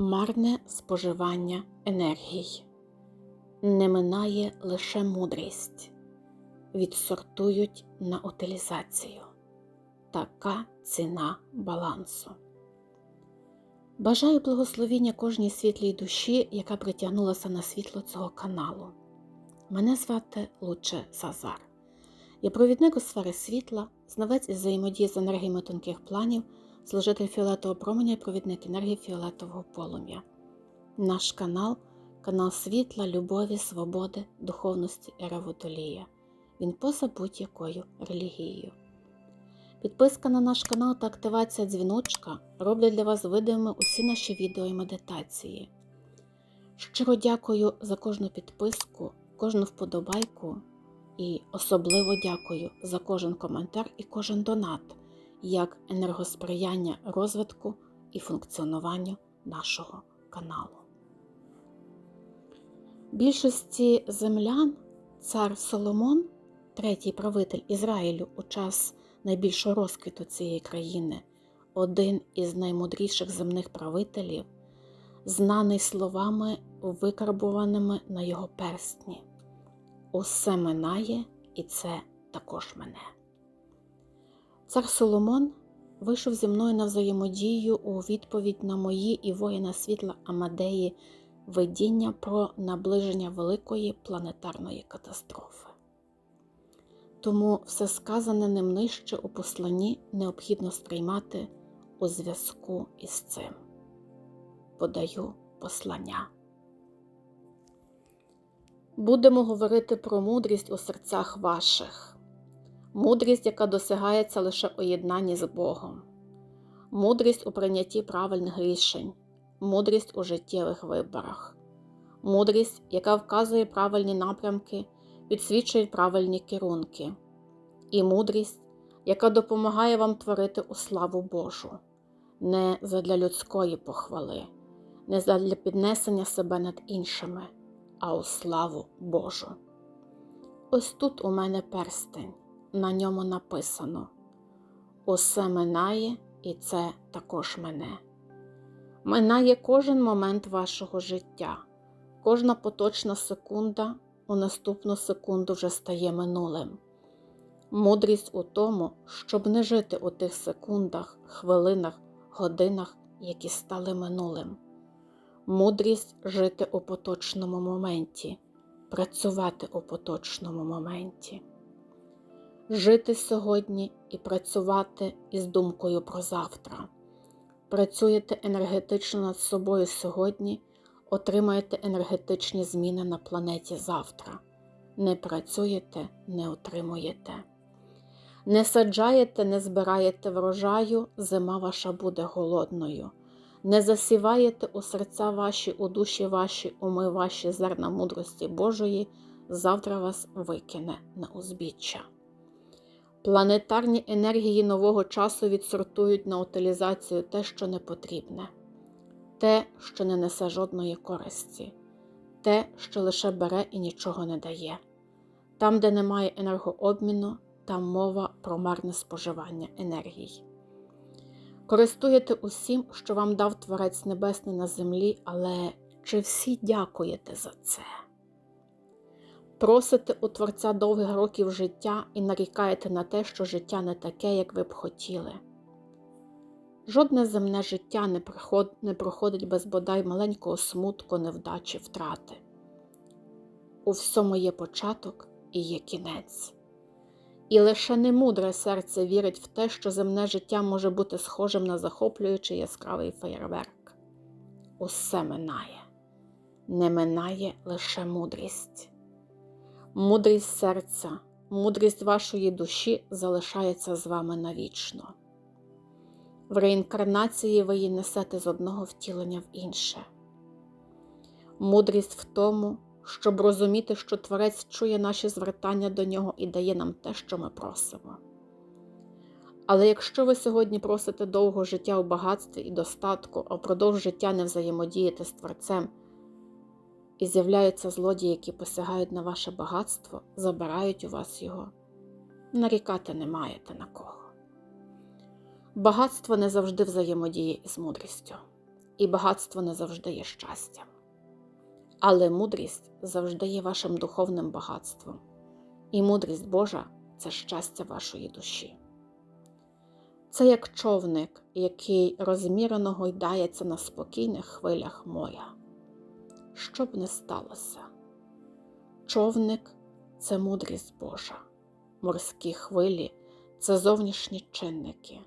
Марне споживання енергій. Не минає лише мудрість, відсортують на утилізацію. Така ціна балансу. Бажаю благословіння кожній світлій душі, яка притягнулася на світло цього каналу. Мене звати Луче Сазар. Я провідник у сфери світла, знавець із взаємодії з енергіями тонких планів, служитель фіолетового променя і провідник енергії фіолетового полум'я. Наш канал канал світла, любові, свободи, духовності і реводолія. Він поза будь-якою релігією. Підписка на наш канал та активація дзвіночка роблять для вас видимими усі наші відео і медитації. Щиро дякую за кожну підписку, кожну вподобайку і особливо дякую за кожен коментар і кожен донат як енергосприяння розвитку і функціонуванню нашого каналу. Більшості землян цар Соломон, третій правитель Ізраїлю у час найбільшого розквіту цієї країни, один із наймудріших земних правителів, знаний словами, викарбуваними на його перстні. Усе минає, і це також мене. Цар Соломон вийшов зі мною на взаємодію у відповідь на мої і воїна світла Амадеї видіння про наближення великої планетарної катастрофи. Тому все сказане ним нижче у посланні необхідно сприймати у зв'язку із цим. Подаю послання. Будемо говорити про мудрість у серцях ваших, мудрість, яка досягається лише у єднанні з Богом, мудрість у прийнятті правильних рішень, мудрість у життєвих виборах, мудрість, яка вказує правильні напрямки, підсвічує правильні керунки, і мудрість, яка допомагає вам творити у славу Божу, не задля людської похвали, не задля піднесення себе над іншими, а у славу Божу. Ось тут у мене перстень, на ньому написано: Усе минає, і це також мене. Минає кожен момент вашого життя, кожна поточна секунда у наступну секунду вже стає минулим. Мудрість у тому, щоб не жити у тих секундах, хвилинах, годинах, які стали минулим. Мудрість жити у поточному моменті, працювати у поточному моменті, жити сьогодні і працювати із думкою про завтра. Працюєте енергетично над собою сьогодні, отримаєте енергетичні зміни на планеті завтра. Не працюєте, не отримуєте. Не саджаєте, не збираєте врожаю, зима ваша буде голодною. Не засіваєте у серця ваші, у душі ваші, уми ваші зерна мудрості Божої, завтра вас викине на узбіччя. Планетарні енергії нового часу відсортують на утилізацію те, що не потрібне, те, що не несе жодної користі, те, що лише бере і нічого не дає. Там, де немає енергообміну, там мова про марне споживання енергій. Користуєте усім, що вам дав Творець Небесний на землі, але чи всі дякуєте за це? Просите у Творця довгих років життя і нарікаєте на те, що життя не таке, як ви б хотіли. Жодне земне життя не, приход... не проходить без бодай маленького смутку, невдачі, втрати. У всьому є початок і є кінець. І лише немудре серце вірить в те, що земне життя може бути схожим на захоплюючий яскравий феєрверк. Усе минає, не минає лише мудрість. Мудрість серця, мудрість вашої душі залишається з вами навічно. В реінкарнації ви її несете з одного втілення в інше. Мудрість в тому, щоб розуміти, що Творець чує наші звертання до нього і дає нам те, що ми просимо. Але якщо ви сьогодні просите довго життя у багатстві і достатку, а впродовж життя не взаємодієте з Творцем, і з'являються злодії, які посягають на ваше багатство, забирають у вас його, нарікати не маєте на кого. Багатство не завжди взаємодіє із мудрістю. і багатство не завжди є щастям. Але мудрість завжди є вашим духовним багатством, і мудрість Божа це щастя вашої душі. Це як човник, який розмірено гойдається на спокійних хвилях моря. Що б не сталося, човник це мудрість Божа, морські хвилі це зовнішні чинники.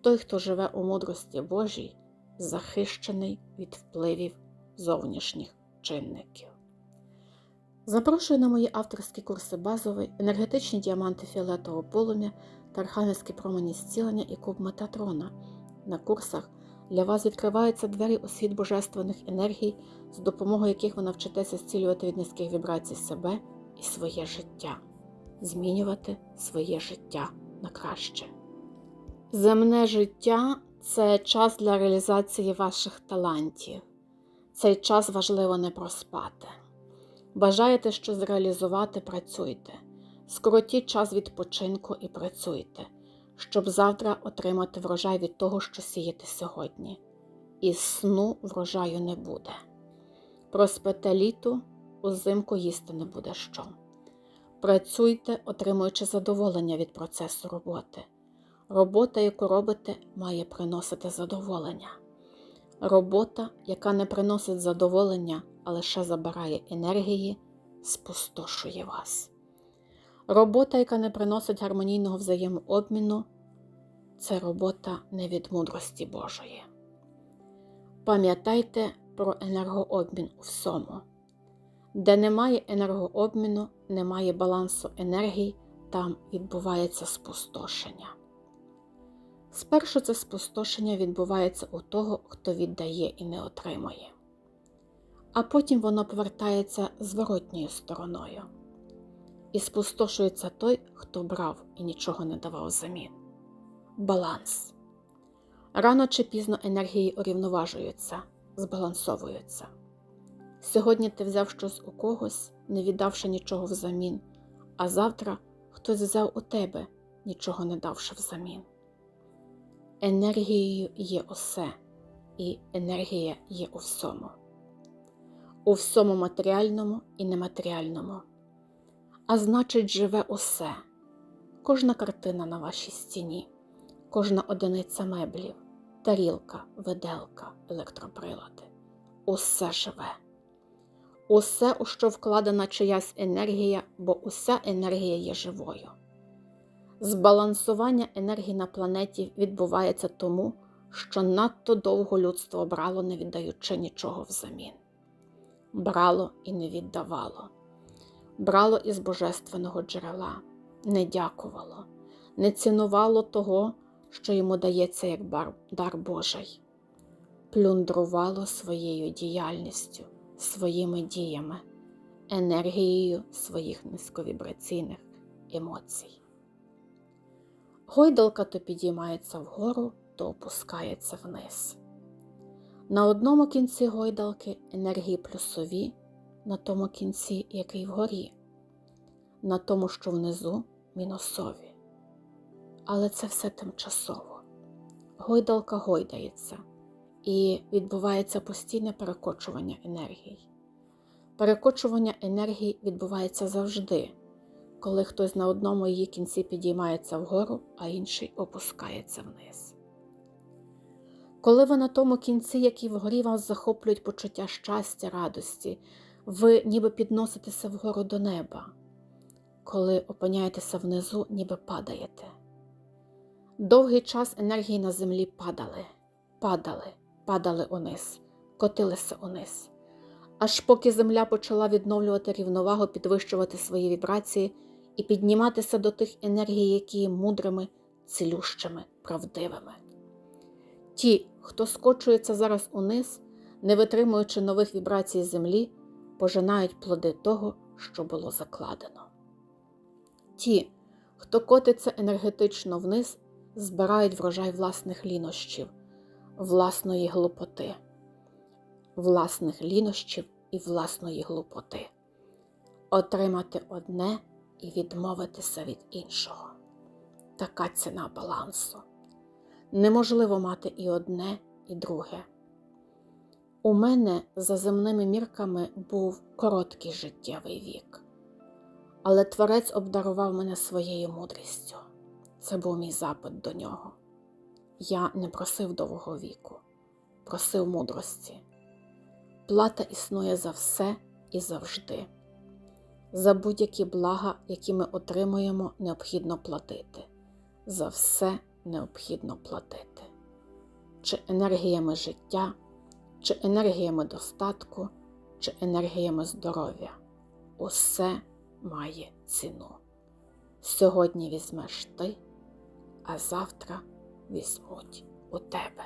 Той, хто живе у мудрості Божій, захищений від впливів зовнішніх чинників. Запрошую на мої авторські курси базовий, енергетичні діаманти фіолетового полум'я та архангельські промені зцілення і куб Метатрона. На курсах для вас відкриваються двері у світ божественних енергій, з допомогою яких ви навчитеся зцілювати від низьких вібрацій себе і своє життя, змінювати своє життя на краще. Земне життя це час для реалізації ваших талантів. Цей час важливо не проспати. Бажаєте що зреалізувати, працюйте. Скоротіть час відпочинку і працюйте, щоб завтра отримати врожай від того, що сієте сьогодні. Із сну врожаю не буде. Проспете літу, узимку їсти не буде що. Працюйте, отримуючи задоволення від процесу роботи. Робота, яку робите, має приносити задоволення. Робота, яка не приносить задоволення, а лише забирає енергії, спустошує вас. Робота, яка не приносить гармонійного взаємообміну, це робота не від мудрості Божої. Пам'ятайте про енергообмін у всьому. Де немає енергообміну, немає балансу енергій, там відбувається спустошення. Спершу це спустошення відбувається у того, хто віддає і не отримує, а потім воно повертається зворотньою стороною. І спустошується той, хто брав і нічого не давав взамін. Баланс. Рано чи пізно енергії урівноважуються, збалансовуються. Сьогодні ти взяв щось у когось, не віддавши нічого взамін, а завтра хтось взяв у тебе, нічого не давши взамін. Енергією є усе, і енергія є у всьому, у всьому матеріальному і нематеріальному. А значить, живе усе, кожна картина на вашій стіні, кожна одиниця меблів, тарілка, виделка, електроприлади. Усе живе. Усе, у що вкладена чиясь енергія, бо уся енергія є живою. Збалансування енергії на планеті відбувається тому, що надто довго людство брало, не віддаючи нічого взамін. Брало і не віддавало, брало із божественного джерела, не дякувало, не цінувало того, що йому дається як дар Божий, плюндрувало своєю діяльністю, своїми діями, енергією своїх низьковібраційних емоцій. Гойдалка то підіймається вгору, то опускається вниз. На одному кінці гойдалки енергії плюсові, на тому кінці, який вгорі, на тому, що внизу мінусові. Але це все тимчасово. Гойдалка гойдається і відбувається постійне перекочування енергії. Перекочування енергії відбувається завжди коли хтось на одному її кінці підіймається вгору, а інший опускається вниз. Коли ви на тому кінці, який вгорі вас захоплюють почуття щастя, радості, ви ніби підноситеся вгору до неба, коли опиняєтеся внизу, ніби падаєте. Довгий час енергії на землі падали, падали, падали униз, котилися униз. Аж поки земля почала відновлювати рівновагу, підвищувати свої вібрації і підніматися до тих енергій, які є мудрими, цілющими, правдивими. Ті, хто скочується зараз униз, не витримуючи нових вібрацій землі, пожинають плоди того, що було закладено. Ті, хто котиться енергетично вниз, збирають врожай власних лінощів, власної глупоти, власних лінощів і власної глупоти. Отримати одне і відмовитися від іншого. Така ціна балансу. Неможливо мати і одне, і друге. У мене за земними мірками був короткий життєвий вік, але Творець обдарував мене своєю мудрістю. Це був мій запит до нього. Я не просив довгого віку, просив мудрості. Плата існує за все і завжди. За будь-які блага, які ми отримуємо, необхідно платити. За все необхідно платити. Чи енергіями життя, чи енергіями достатку, чи енергіями здоров'я. Усе має ціну. Сьогодні візьмеш ти, а завтра візьмуть у тебе.